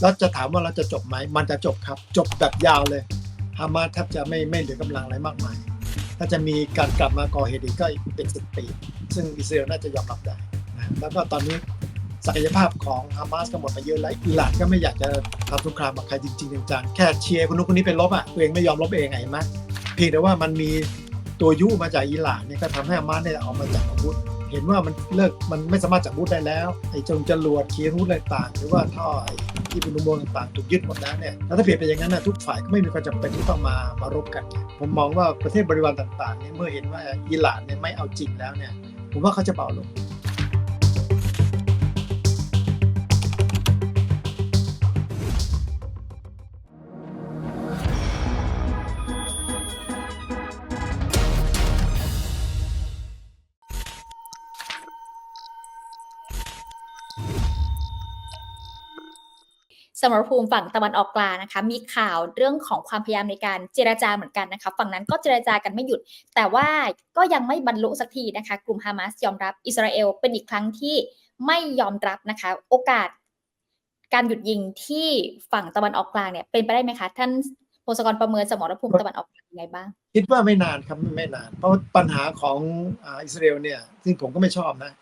แล้วจะถามว่าเราจะจบไหม มันจะจบครับ จบแบบยาวเลยฮามาสแทบจะไม่ไม่เหลือกำลังอะไรมากมาย ถ้าจะมีการกลับมาก่อเหตุอีกก็เป็นสิบปี ซึ่งอิสราเอลน่าจะยอมรับได้นะแล้วก็ตอนนี้ศักยภาพของฮามาสก็หมดไปเยอะแล้วอิหร่านก็ไม่อยากจะทำสงครามกับใครจริงๆจังๆแค่เชียร์คนนู้นคนนี้เป็นลบอะตัวเองไม่ยอมลบเองไงเห็นไหมเพียงแต่ว่ามันมีตัวยุมาจากอิหร่านเนี่ยก็ทำให้ฮามาสเนี่ยออกมาจากอาวุธเห็นว่ามันเลิกมันไม่สามารถจับอาวุธได้แล้วไอ้จงจรวดเคียรุธอะไรต่างหรือว่าท่อไอ ที่เป็นอุโมงค์ต่างๆถูกยึดหมดแล้วเนี่ยแล้วถ้าเปลี่ยนไปอย่างนั้นนะทุกฝ่ายก็ไม่มีความจำเป็นที่ต้องมามารบกัน ผมมองว่าประเทศบริวารต่างๆเนี่ยเมื่อเห็นว่าอิหร่านเนี่ยไม่เอาจริงแล้วเนี่ยผมว่าเขาจะเบาลง สมรภูมิฝั่งตะวันออกกลางนะคะ มีข่าวเรื่องของความพยายามในการเจรจาเหมือนกันนะคะ ฝั่งนั้นก็เจรจากันไม่หยุด แต่ว่าก็ยังไม่บรรลุสักทีนะคะ กลุ่มฮามาสยอมรับอิสราเอลเป็นอีกครั้งที่ไม่ยอมรับนะคะ โอกาสการหยุดยิงที่ฝั่งตะวันออกกลางเนี่ยเป็นไปได้ไหมคะ ท่านพงศกรประเมินสมรภูมิตะวันออกกลางยังไงบ้าง คิดว่าไม่นานครับไม่นาน เพราะปัญหาของอิสราเอลเนี่ยซึ่งผมก็ไม่ชอบนะ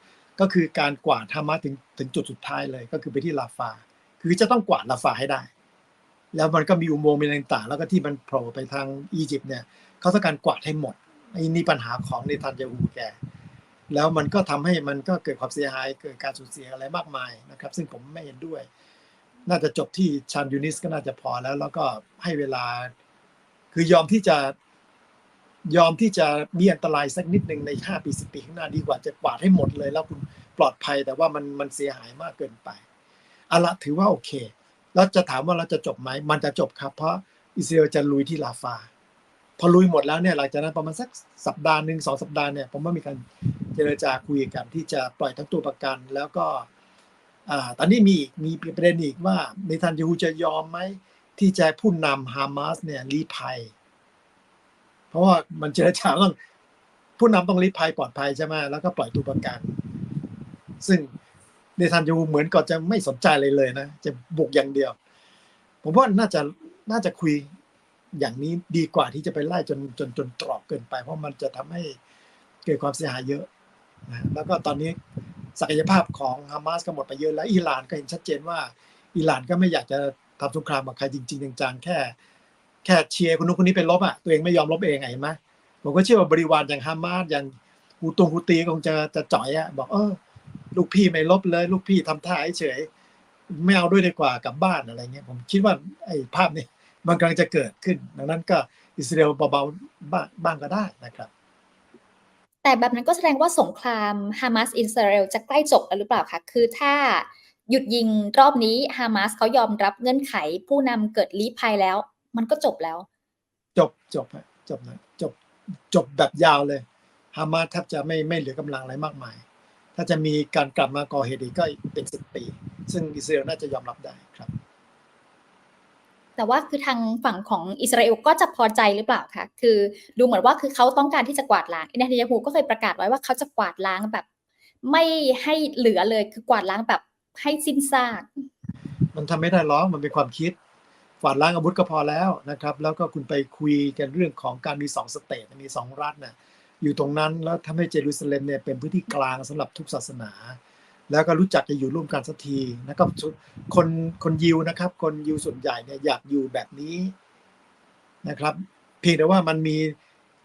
ก็คือการกวาดฮามาสถึงถึงจุดสุดท้ายเลยก็คือไปที่ลาฟา คือจะต้องกวาดลาฟาให้ได้ แล้วมันก็มีอุโมงค์มีอะไรต่างๆ แล้วก็ที่มันโผล่ไปทางอียิปต์เนี่ยเขาต้องการกวาดให้หมดอ้นี่ปัญหาของเนทันยาฮูแก แล้วมันก็ทำให้มันก็เกิดความเสียหายเกิดการสูญเสียอะไรมากมายนะครับ ซึ่งผมไม่เห็นด้วย น่าจะจบที่ชานยูนิสก็น่าจะพอแล้ว แล้วก็ให้เวลา คือยอมที่จะยอมที่จะมีอันตรายสักนิดหนึ่งใน5ปี10ปีข้างหน้าดีกว่าจะกวาดให้หมดเลย แล้วคุณปลอดภัยแต่ว่ามันมันเสียหายมากเกินไป อาละถือว่าโอเค แล้วจะถามว่าเราจะจบไหม มันจะจบครับ เพราะอิสราเอลจะลุยที่ลาฟา พอลุยหมดแล้วเนี่ยหลังจากนั้นประมาณสักสัปดาห์หนึ่งสองสัปดาห์เนี่ยผมว่ามีการเจรจาคุยกันที่จะปล่อยทั้งตัวประกัน แล้วก็อตอนนี้มีอีกมีประเด็นอีกว่าเนทันยูจะยอมไหมที่จะผู้นำฮามาสเนี่ยรีภัย เพราะว่ามันเจรจาต้องผู้นำต้องรีภัยปลอดภัยใช่ไหมแล้วก็ปล่อยตัวประกัน ซึ่ง เนทันยูเหมือนก็จะไม่สนใจเลยเลยนะ จะบุกอย่างเดียว ผมว่าน่าจะน่าจะคุยอย่างนี้ดีกว่าที่จะไปไล่จนจนจนตรอกเกินไป เพราะมันจะทำให้เกิดความเสียหายเยอะนะแล้วก็ตอนนี้ศักยภาพของฮามาสก็หมดไปเยอะแล้วอิหร่านก็เห็นชัดเจนว่าอิหร่านก็ไม่อยากจะทำสงครามกับใครจริงๆจังๆแค่ แค่เชียร์คนนู้นคนนี้เป็นลบอะตัวเองไม่ยอมลบเองไงเห็นไหมผมก็เชื่อว่าบริวารอย่างฮามาสอย่างฮูตงฮูตีคงจะจะจ่อยอะบอกเออ ลูกพี่ไม่ลบเลย ลูกพี่ทำท่าเฉยๆไม่เอาด้วยดีกว่ากลับบ้านอะไรเงี้ยผมคิดว่าไอ้ภาพนี้มันกำลังจะเกิดขึ้น ดังนั้นก็อิสราเอลเบาๆบ้างบ้างก็ได้นะครับ แต่แบบนั้นก็แสดงว่าสงครามฮามาสอิสราเอลจะใกล้จบแล้วหรือเปล่าคะคือถ้าหยุดยิงรอบนี้ฮามาสเขายอมรับเงื่อนไขผู้นำเกิดลี้ภัยแล้ว มันก็จบแล้ว จบจบฮะจบนะจบจบแบบยาวเลยฮามาสแทบจะไม่ไม่เหลือกำลังอะไรมากมาย ถ้าจะมีการกลับมาก่อเหตุอีกก็เป็นสิบปี ซึ่งอิสราเอลน่าจะยอมรับได้ครับ แต่ว่าคือทางฝั่งของอิสราเอลก็จะพอใจหรือเปล่าคะคือดูเหมือนว่าคือเขาต้องการที่จะกวาดล้างเนทันยาฮูก็เคยประกาศไว้ว่าเขาจะกวาดล้างแบบ ไม่ให้เหลือเลยคือกวาดล้างแบบให้สิ้นซาก มันทำไม่ได้หรอกมันเป็นความคิดฝาดล้างอาวุธก็พอแล้วนะครับ แล้วก็คุณไปคุยกันเรื่องของการมีสองสเตทมีสองรัฐน่ะ อยู่ตรงนั้นแล้วทำให้เยรูซาเล็มเนี่ยเป็นพื้นที่กลางสำหรับทุกศาสนา แล้วก็รู้จักจะอยู่ร่วมกันสักทีนะครับคนคนยิวนะครับ คนยิวส่วนใหญ่เนี่ยอยากอยู่แบบนี้นะครับ เพียงแต่ว่ามันมี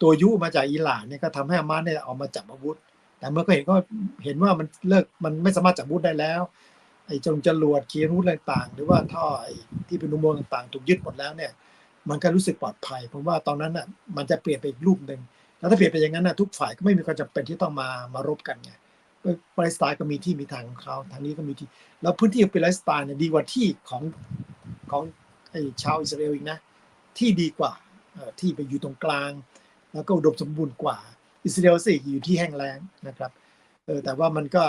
ตัวยุมาจากอิหร่านเนี่ยก็ทำให้อามาสเนี่ยออกมาจับอาวุธ แต่เมื่อก็เห็นก็เห็นว่ามันเลิกมันไม่สามารถจับอาวุธได้แล้วไอ้จงจรวดเคียรุธอะไรต่างๆหรือว่าท่อที่เป็นอุโมงค์ต่างๆ ถูกยึดหมดแล้วเนี่ย มันก็รู้สึกปลอดภัย ผมว่าตอนนั้นน่ะมันจะเปลี่ยนไปอีกรูปหนึ่ง แล้วถ้าเปลี่ยนไปอย่างนั้นนะทุกฝ่ายก็ไม่มีความจำเป็นที่ต้องมามารบกันไงปาเลสไตน์ก็มีที่มีทางของเขาทางนี้ก็มีที่ แล้วพื้นที่ปาเลสไตน์เนี่ยดีกว่าที่ของของไอ้ชาวอิสราเอลอีกนะ ที่ดีกว่าที่ไปอยู่ตรงกลาง แล้วก็อุดมสมบูรณ์กว่า อิสราเอลสิอยู่ที่แห้งแล้งนะครับเออแต่ว่ามันก็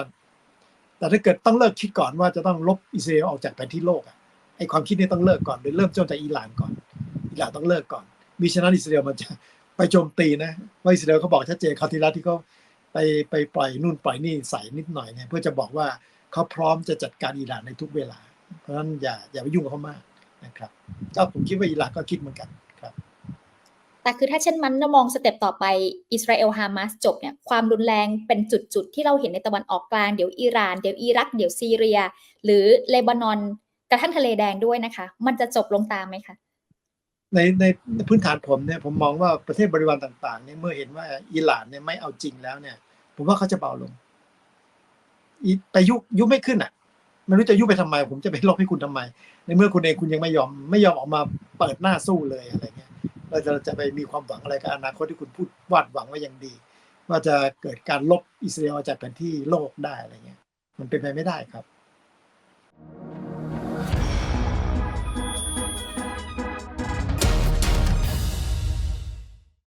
แต่ถ้าเกิดต้องเลิกคิดก่อนว่าจะต้องลบอิสราเอลออกจากแผนที่โลกอะไอความคิดนี้ต้องเลิกก่อนโดยเริ่มต้นจากอิหร่านก่อนอิหร่านต้องเลิกก่อนมิฉะนั้นอิสราเอลมันจะ ไปโจมตีนะว่าอิสราเอลเขาบอกชัดเจนคราวที่แล้วที่เขาไปไปปล่อยนู่นปล่อยนี่ใส่นิดหน่อยเนี่ยเพื่อจะบอกว่าเขาพร้อมจะจัดการอิหร่านในทุกเวลา เพราะฉะนั้นอย่าอย่าไปยุ่งกับเขามากนะครับก็ผมคิดว่าอิหร่านก็คิดเหมือนกันครับแต่คือถ้าเช่นมันมองสเต็ปต่อไปอิสราเอลฮามาสจบเนี่ยความรุนแรงเป็นจุดๆ ที่เราเห็นในตะวันออกกลางเดี๋ยวอิหร่านเดี๋ยวอิรัก เดี๋ยวซีเรีย หรือเลบานอนกระทั่งทะเลแดงด้วยนะคะ มันจะจบลงตามไหมคะ ในในพื้นฐานผมเนี่ยผมมองว่าประเทศบริวารต่างๆเนี่ยเมื่อเห็นว่าอิหร่านเนี่ยไม่เอาจริงแล้วเนี่ย ผมว่าเขาจะเบาลงอีไปยุยุไม่ขึ้นอะไม่รู้จะยุไปทำไม ผมจะไปลบให้คุณทำไม ในเมื่อคุณเองคุณยังไม่ยอม ไม่ยอมออกมาเปิดหน้าสู้เลยอะไรเงี้ยเราจะจะไปมีความหวังอะไรกับอนาคตที่คุณพูดวาดหวังไว้อย่างดี ว่าจะเกิดการลบอิสราเอลจากแผนที่โลกได้อะไรเงี้ย มันเป็นไปไม่ได้ครับ